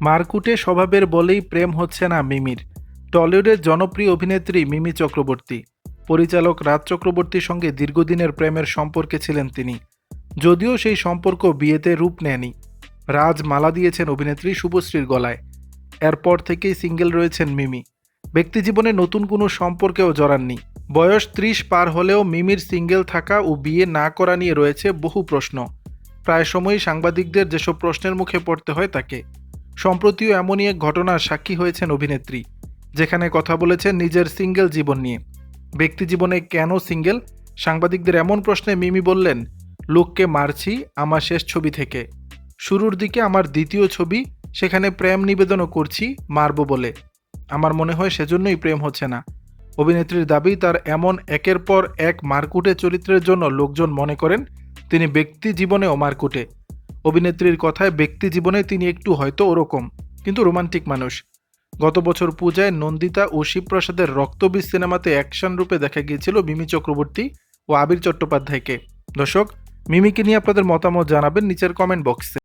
মারকুটে স্বভাবের বলেই প্রেম হচ্ছে না মিমির। টলিউডের জনপ্রিয় অভিনেত্রী মিমি চক্রবর্তী। পরিচালক রাজ চক্রবর্তীর সঙ্গে দীর্ঘদিনের প্রেমের সম্পর্কে ছিলেন তিনি। যদিও সেই সম্পর্ক বিয়েতে রূপ নেয়নি। রাজ মালা দিয়েছেন অভিনেত্রী শুভশ্রীর গলায়। এরপর থেকেই সিঙ্গেল রয়েছেন মিমি। ব্যক্তিজীবনে নতুন কোনো সম্পর্কেও জড়াননি। বয়স ত্রিশ পার হলেও মিমির সিঙ্গেল থাকা ও বিয়ে না করা নিয়ে রয়েছে বহু প্রশ্ন। প্রায় সময়ই সাংবাদিকদের যেসব প্রশ্নের মুখে পড়তে হয় তাকে। সম্প্রতিও এমনই এক ঘটনার সাক্ষী হয়েছেন অভিনেত্রী, যেখানে কথা বলেছেন নিজের সিঙ্গেল জীবন নিয়ে। ব্যক্তি জীবনে কেন সিঙ্গেল? সাংবাদিকদের এমন প্রশ্নে মিমি বললেন, লোককে মারছি আমার শেষ ছবি থেকে। শুরুর দিকে আমার দ্বিতীয় ছবি, সেখানে প্রেম নিবেদনও করছি, মারব বলে। আমার মনে হয় সেজন্যই প্রেম হচ্ছে না। অভিনেত্রীর দাবি, তার এমন একের পর এক মারকুটে চরিত্রের জন্য লোকজন মনে করেন, তিনি ব্যক্তি জীবনেও মারকুটে। অভিনেত্রীর কথায় ব্যক্তি জীবনে তিনি একটু হয়তো ওরকম, কিন্তু রোমান্টিক মানুষ। গত বছর পূজায় নন্দিতা ও শিবপ্রসাদের রক্তবীজ সিনেমাতে অ্যাকশন রূপে দেখা গিয়েছিল মিমি চক্রবর্তী ও আবির চট্টোপাধ্যায়কে। দর্শক, মিমিকে নিয়ে আপনাদের মতামত জানাবেন নিচের কমেন্ট বক্সে